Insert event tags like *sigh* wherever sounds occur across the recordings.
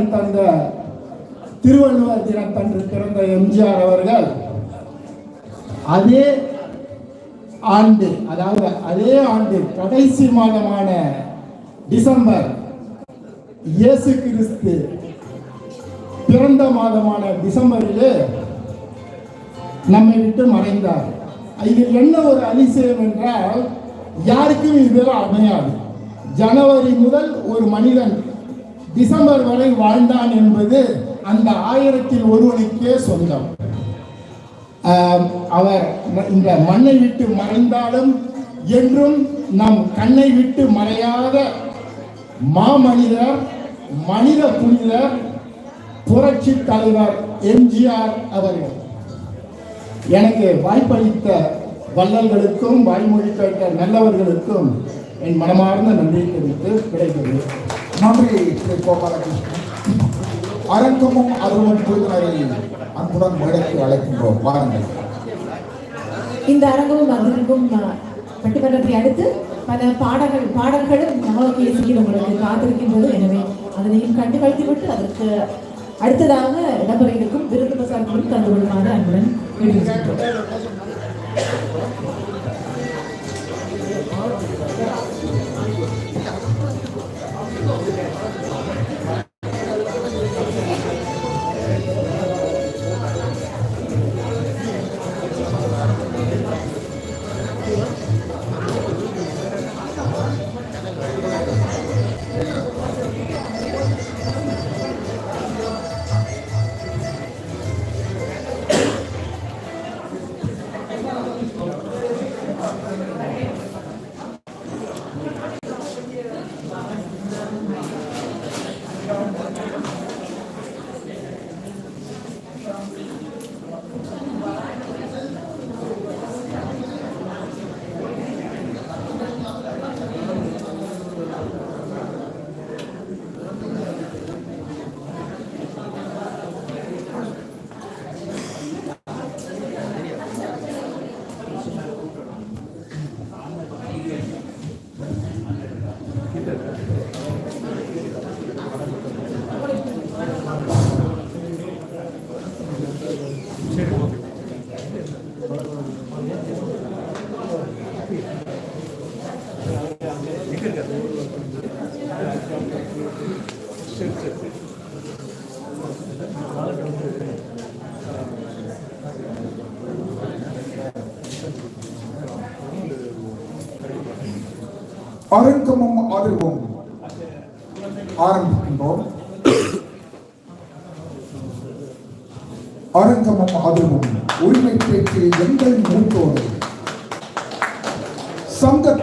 பெருமை தந்த திருவள்ளுவர் தினத்தன்று பிறந்த எம்ஜிஆர் அவர்கள் அதே ஆண்டு அதாவது அதே ஆண்டு கடைசி மாதமான டிசம்பர் இயேசு கிறிஸ்து பிறந்த மாதமான டிசம்பரிலே நம்மை விட்டு மறைந்தார். இதில் என்ன ஒரு அதிசயம் என்றால் யாருக்கும் இதெல்லாம் அமையாது. ஜனவரி முதல் ஒரு மனிதன் டிசம்பர் வரை வாழ்ந்தான் என்பது அந்த ஆயிரத்தில் ஒருவனுக்கே சொந்தம். அவர் இந்த மண்ணை விட்டு மறைந்தாலும் என்றும் நம் கண்ணை விட்டு மறையாத மாமனிதர் மனித புனிதர் புரட்சி தலைவர் எம்ஜிஆர் அவர்கள். எனக்கு வாய்ப்பளித்த வள்ளல்களுக்கும் வாய்மொழி கேட்ட நல்லவர்களுக்கும் என் மனமார்ந்த நன்றி தெரிவித்து கிடைக்கிறது நன்றி திரு கோபாலகிருஷ்ணன். அரங்கமும் அருளும் குழுவினரை அன்புடன் மேடைக்கு அழைக்கின்றோம். வாருங்கள். இந்த அரங்கமும் அருங்கும் பட்டிமன்றத்தை அடுத்து பல பாடல்கள் பாடல்களும் நமக்கு இசையில் உங்களுக்கு காத்திருக்கின்றது. எனவே அதனையும் கண்டு கழித்துவிட்டு அதற்கு அடுத்ததாக இடம்பெற இருக்கும் விருது பிரசாரங்களும் தந்து கொள்ளுமாறு அன்புடன் அரங்கமும் ஆதரவும் ஆரம்பிக்கின்றோம். அரங்கமும் ஆதரவும் உரிமை பேச்சு எங்கள் மூத்தோடு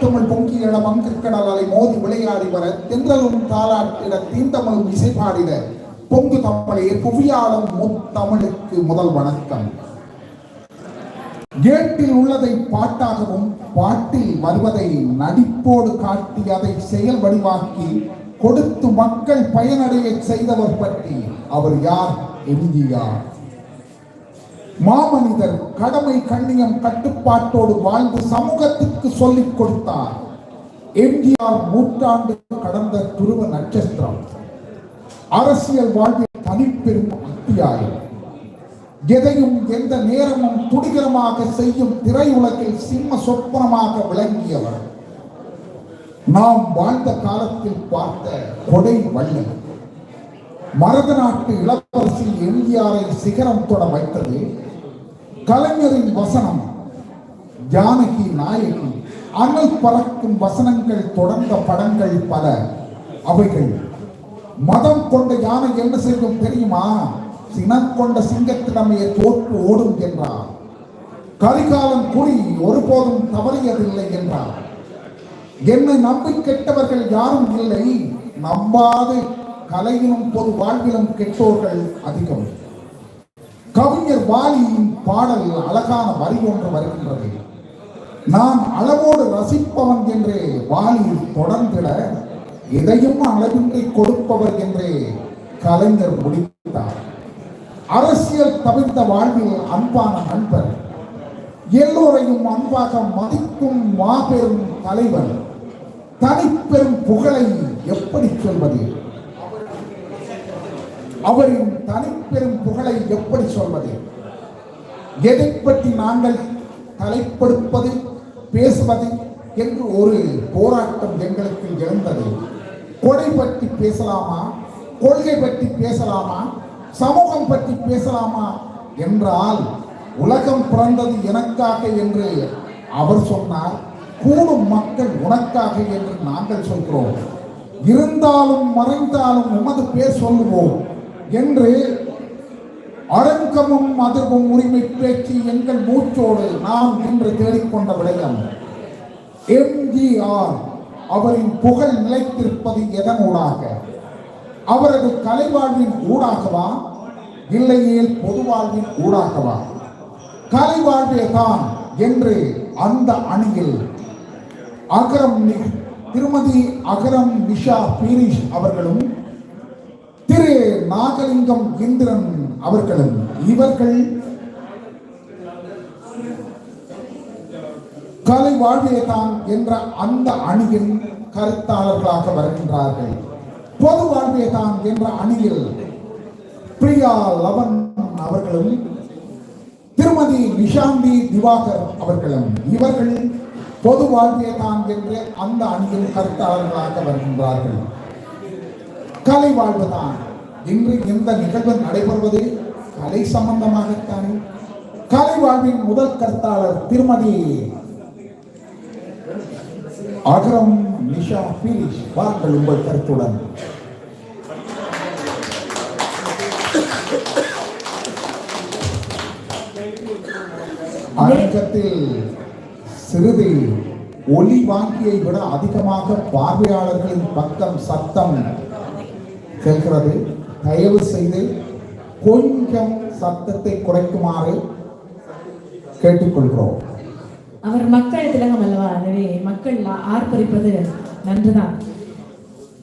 தமிழ் பொங்கி இடம் அங்கற்கடல் மோதி விளையாடி வர தென்றலும் தாளாட்டிட தீந்தமிழும் இசைப்பாடிட பொங்கு தமிழே புவியாளம் முத்தமிழுக்கு முதல் வணக்கம். கேட்டில் உள்ளதை பாட்டாகவும் பாட்டில் வருவதை நடிப்போடு காட்டி அதை செயல் வடிவாக்கி கொடுத்து மக்கள் பயனடைய செய்தவர் பற்றி அவர் யார்? எம்ஜிஆர். மாமனிதர் கடமை கண்ணியம் கட்டுப்பாட்டோடு வாழ்ந்து சமூகத்துக்கு சொல்லிக் கொடுத்தார். எம்ஜிஆர் நூற்றாண்டு கடந்த துருவ நட்சத்திரம். அரசியல் வாழ்வில் தனிப்பெரும் அத்தியாயம். எதையும் எந்த நேரமும் துடிகரமாக செய்யும் திரையுலகில் சிம்ம சொப்பனமாக விளங்கியவர். நாம் வாழ்ந்த காலத்தில் பார்த்த கொடை வள்ளல். மரத நாட்டு இளவரசி எம்ஜிஆரை சிகரம் தொட வைத்தது கலைஞரின் வசனம் ஜானகி நாயகி. அணை பறக்கும் வசனங்கள் தொடர்ந்த படங்கள் பல. அவைகள் மதம் கொண்ட யானை என்ன செய்யும் தெரியுமா? சினம் கொண்ட சிங்கத்திடமே தோற்று ஓடும் என்றார் கரிகாலன் குறி ஒருபோதும் தவறியதில்லை என்றார் என்னை நம்பி கெட்டவர்கள் யாரும் இல்லை. நம்பாது. கலையிலும் பொது வாழ்விலும் கெட்டோர்கள் அதிகம். கவிஞர் வாலியின் பாடல் அழகான வரி ஒன்று வருகின்றது. நான் அளவோடு ரசிப்பவன் என்றே வாலி தொடர்ந்திட எதையும் அளவின்றி கொடுப்பவர் என்றே கலைஞர் முடித்தார். அரசியல் தவிர்த்த வாழ்வில் அன்பான நண்பர் எல்லோரையும் அன்பாக மதிக்கும் மாபெரும் தலைவர் தனிப்பெரும் புகழை எப்படி சொல்வது? அவரின் தனிப்பெரும் புகழை எப்படி சொல்வது? எதை பற்றி நாங்கள் தலைப்படுப்பது பேசுவது என்று ஒரு போராட்டம் எங்களுக்கு எழுந்தது. கொடை பற்றி பேசலாமா? கொள்கை பற்றி பேசலாமா? சமூகம் பற்றி பேசலாமா என்றால் உலகம் பிறந்தது எனக்காக என்று அவர் சொன்னார் கூடும் மக்கள் உனக்காக என்று நாங்கள் சொல்கிறோம். இருந்தாலும் மறைந்தாலும் உமது பேர் சொல்லுவோம் என்று அடங்கமும் அதிர்வும் உரிமை பேச்சு எங்கள் மூச்சோடு நாம் இன்று தேடிக்கொண்ட விடயம். எம்ஜிஆர் அவரின் புகழ் நிலைத்திருப்பது எதனூடாக? அவரது கலைவாழ்வின் ஊடாகவா? இல்லையேல் பொது வாழ்வின் ஊடாகவா? கலைவாழ்வே தான் என்று அந்த அணியில் அகரம் நி- திருமதி அகரம் நிஷா பீரிஷ் அவர்களும் திரு நாகலிங்கம் இந்திரன் அவர்களும் இவர்கள் கலை வாழ்விலே தான் என்ற அந்த அணியின் கருத்தாளர்களாக வருகின்றார்கள். பொது வாழ்வே தான் என்ற அணியில் பிரியா லவன் அவர்களும் திருமதி நிஷாந்தி திவாகர் அவர்களும். இவர்கள் பொது வாழ்வே தான் என்று அந்த அணியில் கருத்தாளர்களாக வருகின்றார்கள். கலை வாழ்வுதான். இன்று எந்த நிகழ்வு நடைபெறுவது? கலை சம்பந்தமாகத்தானே. கலை வாழ்வின் முதல் கருத்தாளர் திருமதி அகரம் நிஷா பீரிஷ் வாருங்கள் உங்கள் கருத்துடன். அரங்கத்தில் சிறிது ஒலி வாங்கியை விட அதிகமாக பார்வையாளர்களின் பக்கம் சத்தம் கேட்கிறது. தயவு செய்து கொஞ்சம் சத்தத்தை குறைக்குமாறு கேட்டுக்கொள்கிறோம். அவர் மக்கள் திலகம் அல்லவா? எனவே மக்கள் ஆர்ப்பரிப்பது நன்றுதான்.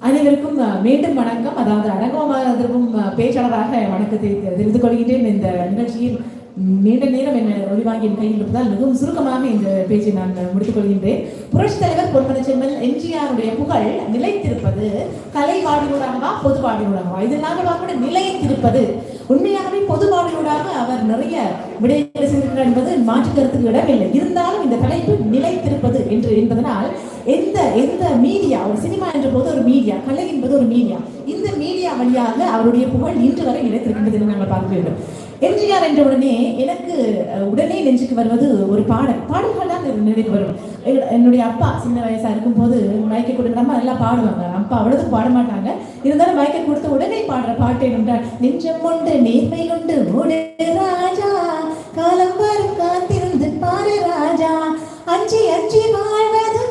அனைவருக்கும் மீண்டும் வணக்கம். அதாவது அடங்கமாவதற்கும் பேச்சாளராக வணக்கத்தை தெரிந்து கொள்கின்றேன். இந்த நிகழ்ச்சியில் நீண்ட நேரம் என்ன ஒளிவாங்கி என் கையில் இருப்பதால் மிகவும் சுருக்கமாக இந்த பேச்சை நான் முடித்துக் கொள்கின்றேன். புரட்சி தலைவர் பொன்மன செம்மல் எம்ஜிஆருடைய புகழ் நிலைத்திருப்பது கலை வாழ்வினூடாகவா பொது வாழ்வினூடாகவா இதில் நாங்கள் கூட நிலைத்திருப்பது உண்மையாகவே பொது அவர் நிறைய விடயங்களை செய்திருக்கிறார் என்பது மாற்று கருத்துக்கு இடமில்லை. இருந்தாலும் இந்த தலைப்பு நிலைத்திருப்பது என்று என்பதனால் எந்த எந்த மீடியா ஒரு சினிமா என்ற போது ஒரு மீடியா கலை என்பது ஒரு மீடியா இந்த மீடியா வழியாக அவருடைய புகழ் இன்று வரை நிலைத்திருக்கின்றது என்று நாங்கள் பார்க்க வேண்டும். எம்ஜிஆர் என்ற உடனே எனக்கு உடனே நெஞ்சுக்கு வருவது ஒரு பாடல். பாடல்கள் தான் நினைவுக்கு வரும். என்னுடைய அப்பா சின்ன வயசா இருக்கும்போது மயக்க கொடுக்காம நல்லா பாடுவாங்க. அப்பா அவ்வளவு பாட மாட்டாங்க. இருந்தாலும் மயக்க கொடுத்த உடனே பாடுற பாட்டு என்றால் நெஞ்சம் உண்டு நேர்மை உண்டு ஓடு ராஜா காலம் வரும் காத்திருந்து பாரு ராஜா அஞ்சி அஞ்சி வாழ்வது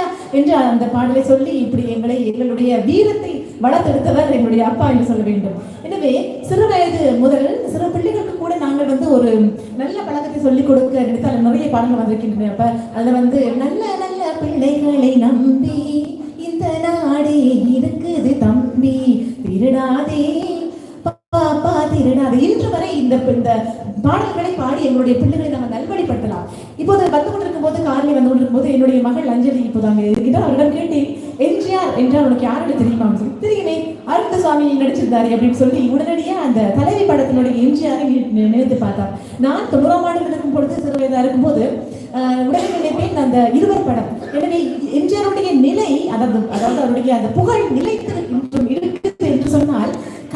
ராஜா என்று அந்த பாடலை சொல்லி இப்படி எங்களை எங்களுடைய வீரத்தை வளர்த்தெடுத்தவர் என்னுடைய அப்பா என்று சொல்ல வேண்டும். எனவே சிறு வயது முதல் சிறு பிள்ளைகளுக்கு கூட நாங்கள் வந்து ஒரு நல்ல பழக்கத்தை சொல்லிக் கொடுக்க நினைத்தால் நிறைய பாடல்கள் வந்திருக்கின்றன. அப்ப அதுல வந்து நல்ல நல்ல பிள்ளைகளை நம்பி இந்த நாடே இருக்குது தம்பி திருடாதே பாப்பா திருடாதே. இன்று வரை இந்த பாடல்களை பாடி எங்களுடைய பிள்ளைகளை நாங்கள் நல்ல இப்போது வந்து கொண்டிருக்கும் போது காரில் வந்து கொண்டிருக்கும் போது என்னுடைய மகள் அஞ்சலி இப்போது அங்கே இருக்கிறார் அவரிடம் கேட்டேன் எம்ஜிஆர் என்றால் உனக்கு யாருக்கு தெரியுமா? சொல்லி தெரியுமே அருந்த சுவாமி நடிச்சிருந்தாரு அப்படின்னு சொல்லி உடனடியே அந்த தலைவி படத்தினுடைய எம்ஜிஆரை நினைத்து பார்த்தார். நான் தொண்ணூறாம் ஆண்டு இருக்கும் பொழுது சிறு வயதாக இருக்கும்போது உடனே நினைப்பேன் அந்த இருவர் படம். எனவே எம்ஜிஆருடைய நிலை அதாவது அதாவது அவருடைய அந்த புகழ் நிலைத்து இன்றும் இருக்கு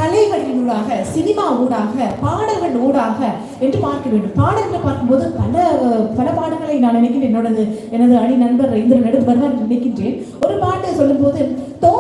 சொன்னால் கலைகளின் ஊடாக சினிமா ஊடாக பாடல்கள் ஊடாக என்று பார்க்க வேண்டும். பாடல்களை பார்க்கும்போது பல பல பாடல்களை நான் நினைக்கிறேன் என்னோட எனது அணி நண்பர் இந்திரன் நடுவர் நினைக்கின்றேன். ஒரு பாட்டு சொல்லும்போது போது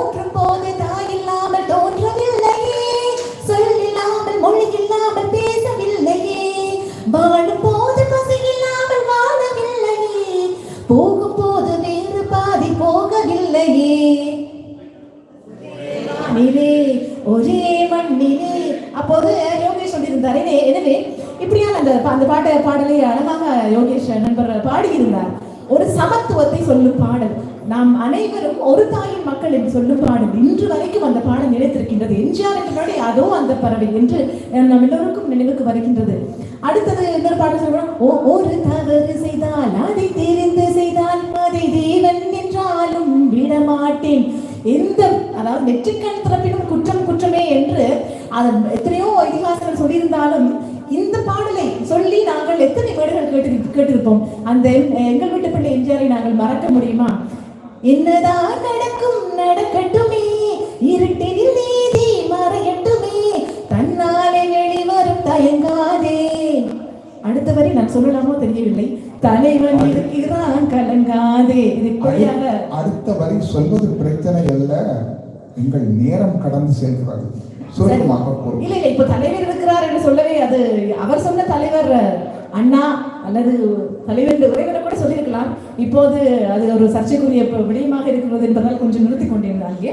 அந்த அந்த பாடலை அழகாக யோகேஷ் நண்பர் பாடியிருந்தார். ஒரு சமத்துவத்தை சொல்லும் பாடல். நாம் அனைவரும் ஒரு தாயின் மக்கள் என்று சொல்லும் பாடல். இன்று வரைக்கும் அந்த பாடல் நிலைத்திருக்கின்றது. எம்ஜிஆர் முன்னாடி அதோ அந்த பறவை என்று நம் எல்லோருக்கும் நினைவுக்கு வருகின்றது. அடுத்தது இன்னொரு பாடல் சொல்றோம் "ஓ- ஒரு தவறு செய்தால் அதை தெரிந்து செய்தால் அதை தேவன் என்றாலும் விடமாட்டேன். எந்த அதாவது நெற்றிக்கண் தரப்பிலும் குற்றம் குற்றமே என்று அதன் எத்தனையோ இதிகாசங்கள் சொல்லியிருந்தாலும் இந்த பாடலை சொல்லி நாங்கள் எத்தனை மேடைகள் கேட்டு கேட்டிருப்போம்? அந்த எங்கள் வீட்டு பிள்ளை எம்ஜிஆரை நாங்கள் மறக்க முடியுமா? என்னதான் நடக்கும் நடக்கட்டுமே. இருட்டினில் நீதி மறையட்டுமே. தன்னாலே வெளிவரும் தயங்காதே. அடுத்த வரி நான் சொல்லலாமோ தெரியவில்லை. தலைவன் இருக்கிறான் கலங்காதே. இது அடுத்த வரி சொல்வது பிரச்சனை அல்ல. எங்கள் நேரம் கடந்து செல்கிறது. இல்ல இல்ல இப்ப தலைவர் இருக்கிறார் என்று சொல்லவே அது அவர் சொன்ன தலைவர் அண்ணா அல்லது தலைவர் உறவினரை கூட சொல்லியிருக்கலாம். இப்போது அது ஒரு சர்ச்சைக்குரிய விடயமாக இருக்கிறது என்பதால் கொஞ்சம் நிறுத்தி கொண்டிருந்தாங்க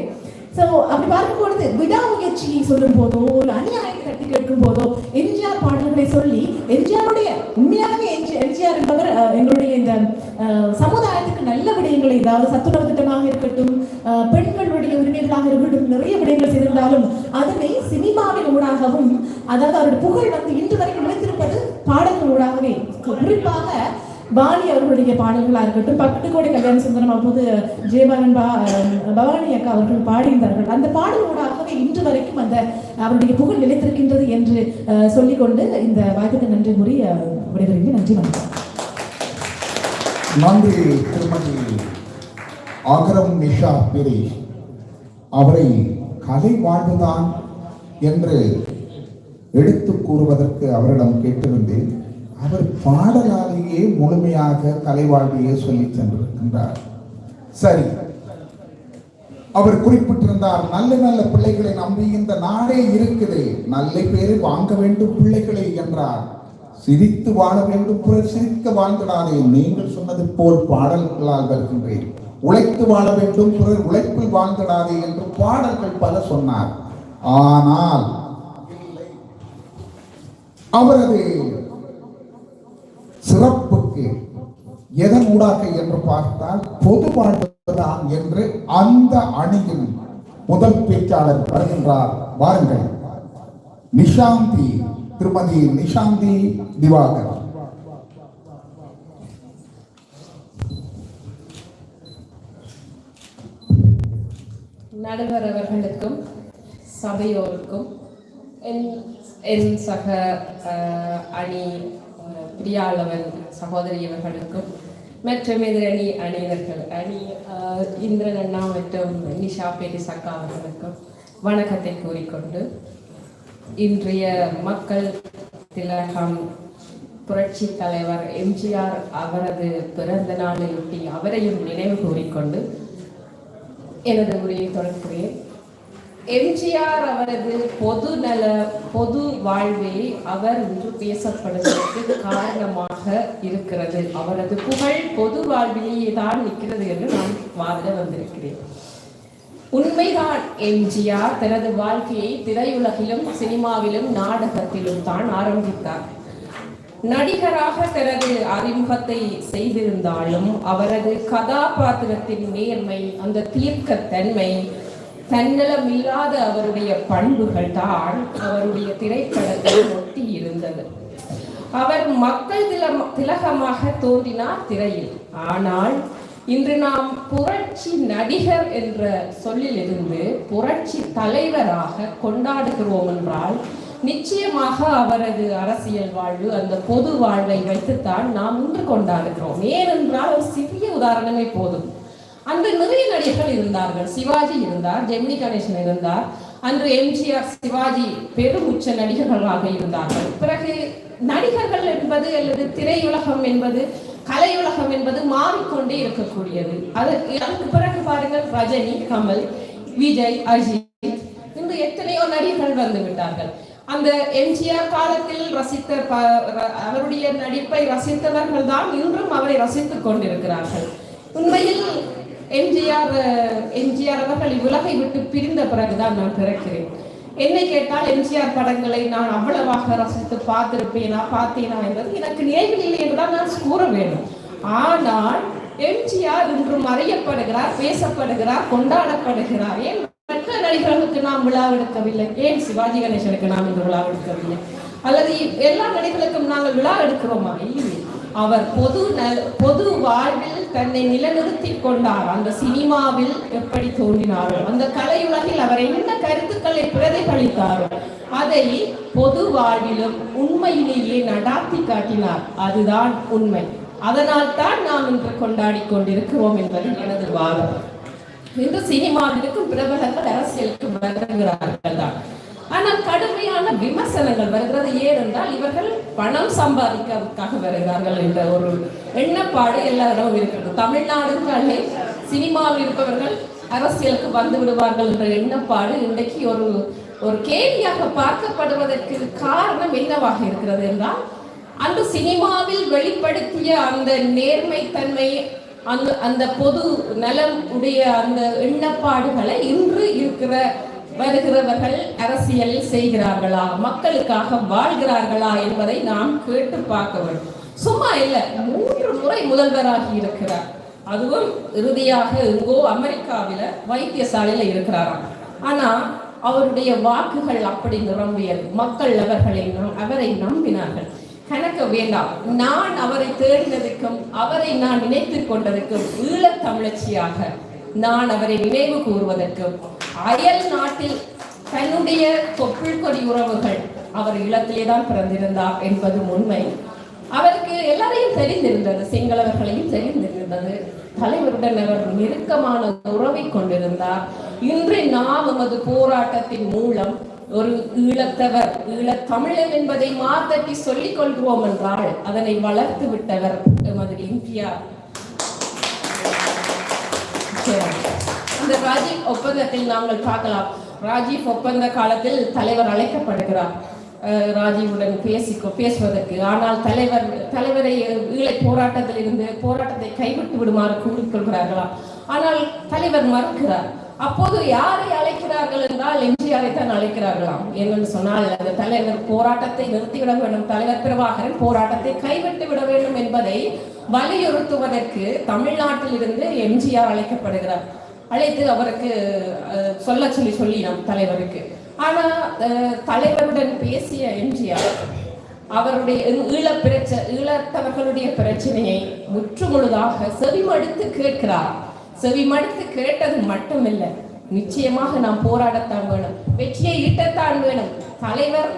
ஸோ அப்படி பார்க்கும்பொழுது விடாமுயற்சியை சொல்லும் போதோ ஒரு அநியாயத்தை தட்டி கேட்கும் போதோ எம்ஜிஆர் பாடல்களை சொல்லி எம்ஜிஆருடைய உண்மையாகவே எம்ஜிஆர் என்பவர் எங்களுடைய இந்த சமுதாயத்துக்கு நல்ல விடயங்களை ஏதாவது சத்துணவு திட்டமாக இருக்கட்டும் பெண்களுடைய உரிமைகளாக இருக்கட்டும் நிறைய விடயங்கள் செய்திருந்தாலும் அதனை சினிமாவின் ஊடாகவும் அதாவது அவருடைய புகழ் வந்து இன்று வரைக்கும் நிலைத்திருப்பது பாடல்கள் ஊடாகவே. குறிப்பாக பாலி அவர்களுடைய பாடல்களாக இருக்கட்டும் பட்டுக்கோடி கல்யாண சுந்தரம் அப்போது ஜெயபாலன் பா பவானி அக்கா அவர்கள் பாடியிருந்தார்கள். அந்த பாடலோடாகவே இன்று வரைக்கும் அந்த அவருடைய புகழ் நிலைத்திருக்கின்றது என்று சொல்லிக்கொண்டு இந்த வாய்ப்புக்கு நன்றி கூறி விடைபெறுகிறேன். நன்றி வணக்கம். நன்றி திருமதி ஆகரம் நிஷா பிரி. அவரை கலை வாழ்வுதான் என்று எடுத்து கூறுவதற்கு அவரிடம் கேட்டிருந்தேன். அவர் பாடலாலேயே முழுமையாக தலைவாழ்வையே சொல்லி சென்றிருக்கின்றார் சரி. அவர் குறிப்பிட்டிருந்தார் நல்ல நல்ல பிள்ளைகளை நம்பி இந்த நாடே இருக்குது. நல்ல பேரை வாங்க வேண்டும் பிள்ளைகளை என்றார். சிரித்து வாழ வேண்டும் பிறர் சிரிக்க வாழ்ந்திடாதே நீங்கள் சொன்னது போல் பாடல்களால் வருகின்றேன். உழைத்து வாழ வேண்டும் பிறர் உழைப்பில் வாழ்ந்திடாதே என்று பாடல்கள் பல சொன்னார். ஆனால் அவரது சிறப்புக்கு எதன் ஊடாக என்று பார்த்தால் பொது வாழ்வுதான் என்று அந்த அணியின் முதல் பேச்சாளர் வருகின்றார். வாருங்கள். நிஷாந்தி திருமதி நிஷாந்தி திவாகர். நடுவர் அவர்களுக்கும் சபையோருக்கும் என் என் சக அஹ், அணி பிரியாளவன் சகோதரி இவர்களுக்கும் மற்றும் எதிரணி அணியினர்கள் அணி இந்திரன் அண்ணா மற்றும் நிஷா பேட்டி சக்கா அவர்களுக்கும் வணக்கத்தை கூறிக்கொண்டு இன்றைய மக்கள் திலகம் புரட்சி தலைவர் எம்ஜிஆர் அவரது பிறந்த நாளையொட்டி அவரையும் நினைவு கூறிக்கொண்டு எனது உரையை தொடர்கிறேன். எம்ஜிஆர் அவரது பொது நல பொது வாழ்வே அவர் இன்று பேசப்படுவதற்கு காரணமாக இருக்கிறது. அவரது புகழ் பொது வாழ்விலேயே தான் நிற்கிறது என்று நான் வாதிட வந்திருக்கிறேன். உண்மைதான் எம்ஜிஆர் தனது வாழ்க்கையை திரையுலகிலும் சினிமாவிலும் நாடகத்திலும் தான் ஆரம்பித்தார். நடிகராக தனது அறிமுகத்தை செய்திருந்தாலும் அவரது கதாபாத்திரத்தின் நேர்மை அந்த தீர்க்கத்தன்மை தன்னலம் இல்லாத அவருடைய பண்புகள் தான் அவருடைய திரைப்படத்தில் ஒட்டி இருந்தது. அவர் மக்கள் திலம் திலகமாக தோன்றினார் திரையில். ஆனால் இன்று நாம் புரட்சி நடிகர் என்ற சொல்லிலிருந்து புரட்சி தலைவராக கொண்டாடுகிறோம் என்றால் நிச்சயமாக அவரது அரசியல் வாழ்வு அந்த பொது வாழ்வை வைத்துத்தான் நாம் இன்று கொண்டாடுகிறோம். ஏனென்றால் ஒரு சிறிய உதாரணமே போதும். அன்று நிறைய நடிகர்கள் இருந்தார்கள். சிவாஜி இருந்தார் ஜெமினி கணேசன் இருந்தார். அன்று எம்ஜிஆர் சிவாஜி பெருமுச்ச நடிகர்களாக இருந்தார்கள். பிறகு நடிகர்கள் என்பது அல்லது திரையுலகம் என்பது கலையுலகம் என்பது மாறிக்கொண்டே இருக்கக்கூடியது. அதற்கு அதுக்கு பிறகு பாருங்கள் ரஜினி கமல் விஜய் அஜித் இன்று எத்தனையோ நடிகர்கள் வந்து விட்டார்கள். அந்த எம்ஜிஆர் காலத்தில் ரசித்த அவருடைய நடிப்பை ரசித்தவர்கள் தான் இன்றும் அவரை ரசித்துக் கொண்டிருக்கிறார்கள். உண்மையில் எம்ஜிஆர் எம்ஜிஆர் அவர்கள் இவ்வுலகை விட்டு பிரிந்த பிறகுதான் நான் பிறக்கிறேன். என்னை கேட்டால் எம்ஜிஆர் படங்களை நான் அவ்வளவாக ரசித்து பார்த்திருப்பேனா பார்த்தேனா என்பது எனக்கு நினைவில் இல்லை என்றுதான் நான் கூற வேண்டும். ஆனால் எம்ஜிஆர் இன்று மறையப்படுகிறார் பேசப்படுகிறார் கொண்டாடப்படுகிறார். ஏன்? மற்ற நடிகர்களுக்கு நாம் விழா எடுக்கவில்லை. ஏன்? சிவாஜி கணேசனுக்கு நாம் இந்த விழா எடுக்கவில்லை. அல்லது எல்லா நடிகர்களுக்கும் நாங்கள் விழா எடுக்கிறோமா? இல்லை. அவர் பொது பொது வாழ்வில் தன்னை நிலைநிறுத்திக் கொண்டார். அந்த சினிமாவில் எப்படி தோன்றினாரோ அந்த கலையுலகில் அவர் என்ன கருத்துக்களை பிரதிபலித்தாரோ அதை பொது வாழ்விலும் உண்மையிலேயே நடாத்தி காட்டினார். அதுதான் உண்மை. அதனால் தான் நாம் இன்று கொண்டாடி கொண்டிருக்கிறோம் என்பது எனது வாதம். இன்று சினிமாவிற்கும் பிரபலங்கள் அரசியலுக்கு வருகிறார்கள் தான் ஆனால் கடுமையான விமர்சனங்கள் வருகிறது. ஏனென்றால் இவர்கள் பணம் சம்பாதிக்கிறதுக்காக வருகிறார்கள் என்ற ஒரு எண்ணப்பாடு எல்லாரிடமும் இருக்கிறது. தமிழ்நாடுகளே சினிமாவில் இருப்பவர்கள் அரசியலுக்கு வந்து விடுவார்கள் என்ற எண்ணப்பாடு இன்றைக்கு ஒரு ஒரு கேள்வியாக பார்க்கப்படுவதற்கு காரணம் என்னவாக இருக்கிறது என்றால் அந்த சினிமாவில் வெளிப்படுத்திய அந்த நேர்மைத்தன்மை அந்த அந்த பொது நலம் உடைய அந்த எண்ணப்பாடுகளை இன்று இருக்கிற வருகிறவர்கள் அரசியலில் செய்கிறார்களா? மக்களுக்காக வாழ்கிறார்களா என்பதை நாம் கேட்டு பார்க்க வேண்டும். சும்மா இல்லை மூன்று முறை முதல்வராகி இருக்கிறார். அதுவும் இறுதியாக எங்கோ அமெரிக்காவில வைத்தியசாலையில இருக்கிறாராம். ஆனா அவருடைய வாக்குகள் அப்படி நிரம்பியது. மக்கள் அவர்களை நம்- அவரை நம்பினார்கள். கணக்க வேண்டாம். நான் அவரை தேடினதுக்கும் அவரை நான் நினைத்துக் கொண்டதுக்கும் ஈழத் தமிழச்சியாக நான் அவரை நினைவு கூறுவதற்கு. அயல் நாட்டில் தன்னுடைய தொப்புள் கொடி உறவுகள் அவர் இல்லத்திலே தான் பிறந்திருந்தார் என்பதும் உண்மை. அவருக்கு எல்லாரையும் தெரிந்திருந்தது சிங்களவர்களையும் தெரிந்திருந்தது. தலைவருடன் அவர் நெருக்கமான உறவை கொண்டிருந்தார். இன்று நாம் எமது போராட்டத்தின் மூலம் ஒரு ஈழத்தவர் ஈழத்தமிழர் என்பதை மாத்தட்டி சொல்லிக் கொள்கிறோம் என்றால் அதனை வளர்த்து விட்டவர் எமது இந்தியா. அந்த ராஜீவ் ஒப்பந்தத்தில் நாங்கள் பார்க்கலாம். ராஜீவ் ஒப்பந்த காலத்தில் தலைவர் அழைக்கப்படுகிறார். ராஜீவுடன் பேசி பேசுவதற்கு. ஆனால் தலைவர் தலைவரை ஈழை போராட்டத்தில் இருந்து போராட்டத்தை கைவிட்டு விடுமாறு கூறிக்கொள்கிறார்களா ஆனால் தலைவர் மறுக்கிறார். அப்போது யாரை அழைக்கிறார்கள் என்றால் எம்ஜிஆரை தான் அழைக்கிறார்களாம். என்னன்னு சொன்னால் அந்த தலைவர் போராட்டத்தை நிறுத்திவிட வேண்டும். தலைவர் பிரபாகரன் போராட்டத்தை கைவிட்டு விட வேண்டும் என்பதை வலியுறுத்துவதற்கு தமிழ்நாட்டில் இருந்து எம்ஜிஆர் அழைக்கப்படுகிறார். அழைத்து அவருக்கு சொல்ல சொல்லி சொல்லினோம் தலைவருக்கு. ஆனா தலைவருடன் பேசிய எம்ஜிஆர் அவருடைய ஈழ பிரச்ச ஈழத்தவர்களுடைய பிரச்சனையை முற்றுமுழுதாக செவிமடுத்து கேட்கிறார். செவிமடுத்து கேட்டது மட்டுமில்லை நிச்சயமாக நாம் போராடத்தான் வேணும். வெற்றியை ஈட்டத்தான் வேணும். தலைவர்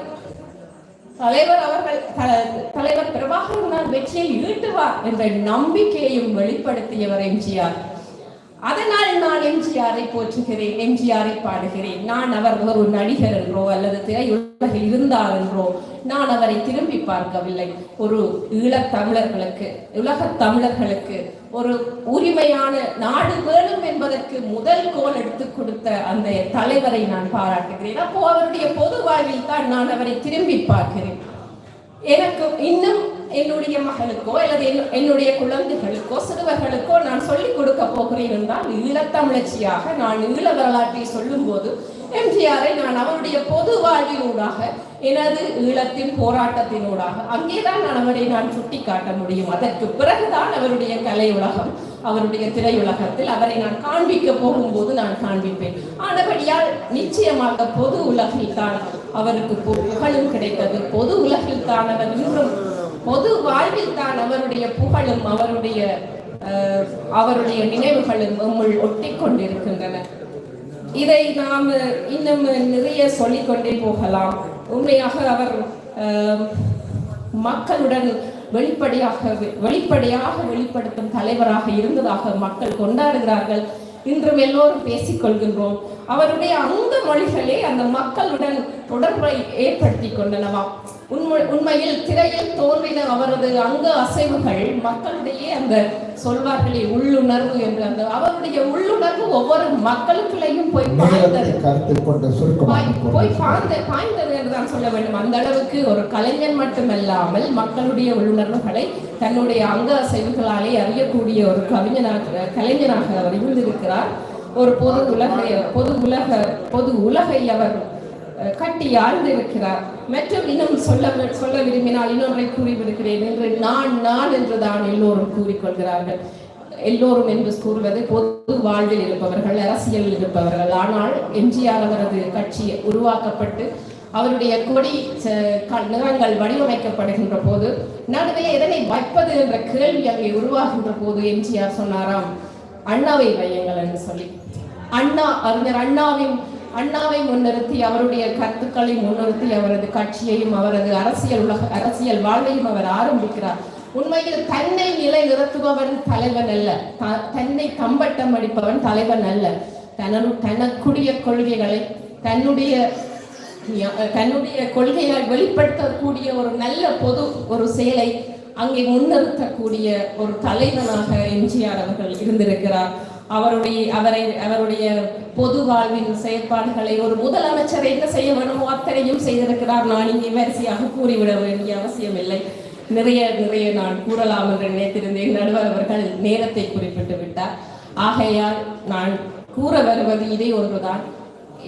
தலைவர் அவர்கள் த- தலைவர் பிரபாகரன் தான் வெற்றியை ஈட்டுவார் என்ற நம்பிக்கையையும் வெளிப்படுத்தியவர் எம்ஜிஆர். அதனால் நான் எம்ஜிஆரை போற்றுகிறேன் எம்ஜிஆரை பாடுகிறேன். நான் அவர் ஒரு நடிகர் என்றோ அல்லது திரையுலகில் இருந்தார் என்றோ நான் அவரை திரும்பி பார்க்கவில்லை. ஒரு ஈழத் தமிழர்களுக்கு உலகத் தமிழர்களுக்கு ஒரு உரிமையான நாடு வேணும் என்பதற்கு முதல் கோல் எடுத்து கொடுத்த அந்த தலைவரை நான் பாராட்டுகிறேன். அப்போ அவருடைய பொது வாழ்வில் தான் நான் அவரை திரும்பி பார்க்கிறேன். எனக்கு இன்னும் என்னுடைய மகளுக்கோ அல்லது என்- என்னுடைய குழந்தைகளுக்கோ சிறுவர்களுக்கோ நான் சொல்லிக் கொடுக்க போகிறேன் என்றால் ஈழத்தமிழச்சியாக நான் ஈழ வரலாற்றை சொல்லும்போது எம்ஜிஆரை நான் அவருடைய பொது வாழ்வினூடாக எனது ஈழத்தின் போராட்டத்தினூடாக அங்கேதான் நான் அவரை நான் சுட்டி காட்ட முடியும். அதற்கு பிறகுதான் அவருடைய கலை உலகம் அவருடைய திரையுலகத்தில் அவரை நான் காண்பிக்க போகும்போது நான் காண்பிப்பேன். ஆனபடியால் நிச்சயமாக பொது உலகில் தான் அவருக்கு புகழும் கிடைத்தது. பொது உலகில் தான் அவர் இன்றும் பொது வாழ்வில் தான் அவருடைய புகழும் அவருடைய அவருடைய நினைவுகளும் நம்முள் ஒட்டி கொண்டிருக்கின்றன. இதை நாம் இன்னும் நிறைய சொல்லிக்கொண்டே போகலாம். உண்மையாக அவர் அஹ், மக்களுடன் வெளிப்படையாக வெளிப்படையாக வெளிப்படுத்தும் தலைவராக இருந்ததாக மக்கள் கொண்டாடுகிறார்கள். இன்றும் எல்லோரும் பேசிக்கொள்கின்றோம். அவருடைய அந்த மொழிகளே அந்த மக்களுடன் தொடர்பை ஏற்படுத்தி கொண்டனவாம் உண்மை உண்மையில் திரையில் தோன்றின அவரது அங்க அசைவுகள் மக்களிடையே அந்த சொல்வார்களே உள்ளுணர்வு என்று அந்த அவருடைய உள்ளுணர்வு ஒவ்வொரு மக்களுக்குள்ளேயும் போய் பாய்ந்தது. பாய்-. பாய்ந்த பாய்ந்தது என்று தான் சொல்ல வேண்டும். அந்த அளவுக்கு ஒரு கலைஞன் மட்டுமல்லாமல் மக்களுடைய உள்ளுணர்வுகளை தன்னுடைய அங்க அசைவுகளாலே அறியக்கூடிய ஒரு கவிஞனாக கலைஞனாக அவர் இருந்திருக்கிறார். ஒரு பொது உலகை பொது உலக பொது உலகை அவர் கட்டி ஆழ்ந்திருக்கிறார் மற்றும் இன்னும் சொல்ல சொல்ல விரும்பினால் இன்னொன்றை கூறிவிடுகிறேன் என்று நான் நான் என்று தான் எல்லோரும் கூறிக்கொள்கிறார்கள். எல்லோரும் என்று கூறுவது பொது வாழ்வில் இருப்பவர்கள் அரசியலில் இருப்பவர்கள். ஆனால் எம்ஜிஆர் அவரது கட்சி உருவாக்கப்பட்டு அவருடைய கொடி க- நிறங்கள் வடிவமைக்கப்படுகின்ற போது நடுவே எதனை வைப்பது என்ற கேள்வி அங்கே உருவாகின்ற போது எம்ஜிஆர் சொன்னாராம் அண்ணாவை வையுங்கள் என்று சொல்லி. அண்ணா அறிஞர் அண்ணாவின் அண்ணாவை முன்னிறுத்தி அவருடைய கருத்துக்களை முன்னிறுத்தி அவரது கட்சியையும் அவரது அரசியல் உலக அரசியல் வாழ்வையும் அவர் ஆரம்பிக்கிறார். உண்மையில் தன்னை நிலை நிறுத்துபவன் தலைவன் அல்ல. த- தன்னை கம்பட்டம் அடிப்பவன் தலைவன் அல்ல. தனது தனக்குடைய கொள்கைகளை தன்னுடைய தன்னுடைய கொள்கையால் வெளிப்படுத்தக்கூடிய ஒரு நல்ல பொது ஒரு செயலை அங்கே முன்னிறுத்தக்கூடிய ஒரு தலைவனாக எம்ஜிஆர் அவர்கள் இருந்திருக்கிறார். அவருடைய அவரை அவருடைய பொது வாழ்வின் செயற்பாடுகளை ஒரு முதலமைச்சர் என்ன செய்ய வேணுமோ அத்தனையும் செய்திருக்கிறார். நான் இங்கே வரிசையாக கூறிவிட வேண்டிய அவசியம் இல்லை. நிறைய நிறைய நான் கூறலாம் என்று நினைத்திருந்தேன். நடுவர் அவர்கள் நேரத்தை குறிப்பிட்டு விட்டார். ஆகையால் நான் கூற வருவது இதே ஒன்றுதான்.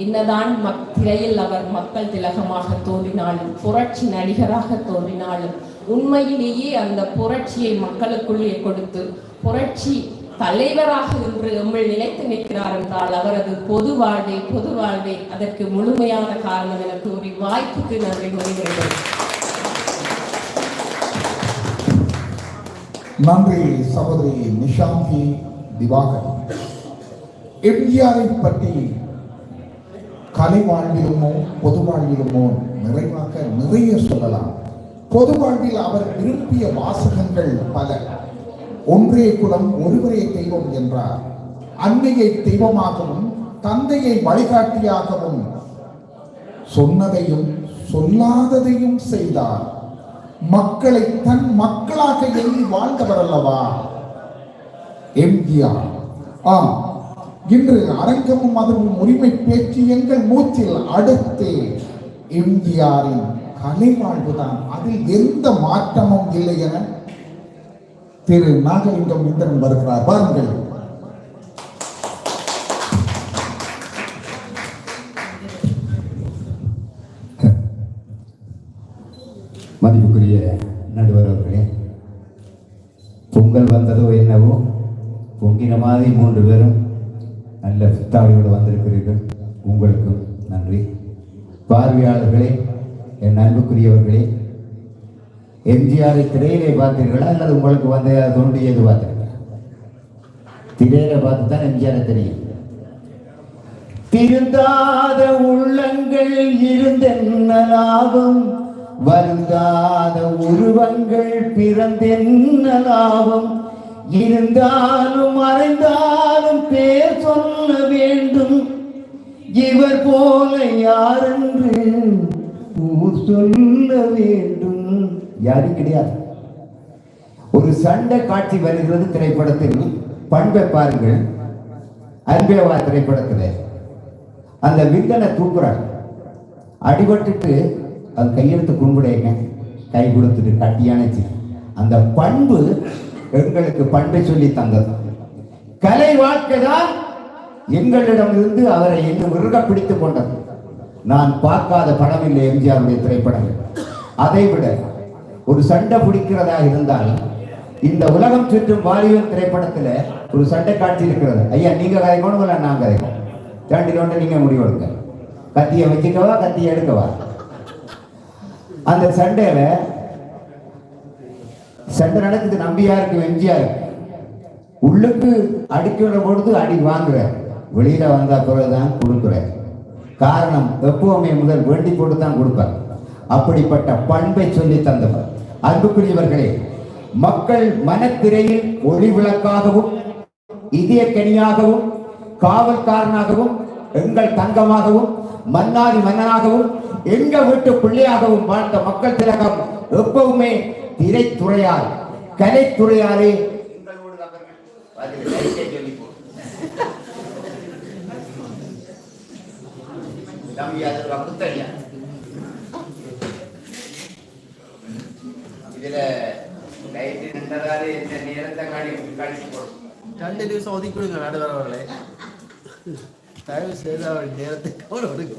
என்னதான் மக் திரையில் அவர் மக்கள் திலகமாக தோன்றினாலும் புரட்சி நடிகராக தோன்றினாலும் உண்மையிலேயே அந்த புரட்சியை மக்களுக்குள்ளே கொடுத்து புரட்சி தலைவராக இன்று எம்மில் நிலைத்து நிற்கிறார் என்றால் அவரது பொது வாழ்வே பொது வாழ்வே. அதற்கு முழுமையான காரணம் என கூறி வாய்ப்புக்கு நன்றி கூறுகிறேன். நன்றி சகோதரி நிஷாந்தி திவாகர். எம்ஜிஆரை பற்றி கலை வாழ்விலுமோ பொது வாழ்விலுமோ நிறைவாக நிறைய சொல்லலாம். பொது வாழ்வில் அவர் விரும்பிய வாசகங்கள் பல. ஒன்றே குலம் ஒருவரே தெய்வம் என்றார். அன்னையை தெய்வமாகவும் தந்தையை வழிகாட்டியாகவும் சொன்னதையும் சொல்லாததையும் செய்தார். மக்களை தன் மக்களாக எண்ணி வாழ்ந்தவர் அல்லவா எம்ஜிஆர். ஆம். இன்று அரங்கமும் அதுவும் உரிமை பேச்சு எங்கள் மூச்சில் அடுத்து. எம்ஜிஆரின் கலை வாழ்வுதான் அதில் எந்த மாற்றமும் இல்லை என திரு நாகலிங்கம் இந்திரன் வருகிறார். பாருங்கள் மதிப்புக்குரிய நடுவர் அவர்களே பொங்கல் வந்ததோ என்னவோ பொங்கின மாதிரி மூன்று பேரும் நல்ல புத்தாடையோடு வந்திருக்கிறீர்கள். உங்களுக்கும் நன்றி. பார்வையாளர்களே என் அன்புக்குரியவர்களே எம்ஜிஆரை திரையிலே பார்த்தீர்களா? அல்லது உங்களுக்கு வந்து தோன்றியது பார்த்தீர்களா? திரையில பார்த்து தான் எம்ஜிஆரை தெரியும். திருந்தாத உள்ளங்கள் இருந்தென்ன லாபம் வருந்தாத உருவங்கள் பிறந்தென்ன லாபம் இருந்தாலும் மறைந்தாலும் பேர் சொல்ல வேண்டும். இவர் போல யாரென்று ஊர் சொல்ல வேண்டும். யாரும் கிடையாது. ஒரு சண்டை காட்சி வருகிறது திரைப்படத்தில். பண்பை பாருங்கள். அன்பேவா திரைப்படத்தில். அந்த விந்தனை தூக்குறாங்க அடிபட்டுட்டு அது கையெழுத்து கும்பிடுங்க கை கொடுத்துட்டு கட்டியானச்சு அந்த பண்பு எங்களுக்கு பண்பை சொல்லி தந்தது. கலை வாழ்க்கை தான் எங்களிடமிருந்து அவரை இன்னும் மிருக பிடித்துக் கொண்டது. நான் பார்க்காத படம் இல்லை எம்ஜிஆருடைய திரைப்படங்கள். அதை விட ஒரு சண்டை பிடிக்கிறதா இருந்தால் இந்த உலகம் சுற்றும் வாலிபர் திரைப்படத்துல ஒரு சண்டை காட்சி இருக்கிறது. ஐயா நீங்க கதைக்கணும் இல்லை நான் கதைக்கணும் தாண்டி ஒன்று நீங்க முடிவெடுங்க கத்தியை வச்சுக்கவா கத்தியை எடுக்கவா? அந்த சண்டையில சண்டை நடக்குது நம்பியாருக்கு எம்ஜிஆருக்கு உள்ளுக்கு அடிக்கிற பொழுது அடி வாங்குற வெளியில வந்த பிறகுதான் கொடுக்குற காரணம் எப்பவுமே முதல் வேண்டி போட்டு தான் கொடுப்பார். அப்படிப்பட்ட பண்பை சொல்லி தந்தவர். அன்புக்குரியவர்களே மக்கள் மனத்திரையில் ஒளி விளக்காகவும் இதயக்கனியாகவும் காவல்காரனாகவும் எங்கள் தங்கமாகவும் மன்னாதி மன்னனாகவும் எங்க வீட்டு பிள்ளையாகவும் வாழ்ந்த மக்கள் திலகம் எப்பவுமே திரைத்துறையால் கலைத்துறையாலே எங்களோடு *laughs* தம்பி இதுல லைட் நின்றதாலே இந்த நேரத்தை காடி கழிச்சு போடும். ரெண்டு நிமிஷம் ஒதுக்கி கொடுங்க நடுவர் அவர்களே தயவு செய்து அவர் நேரத்தை கவனம் எடுக்க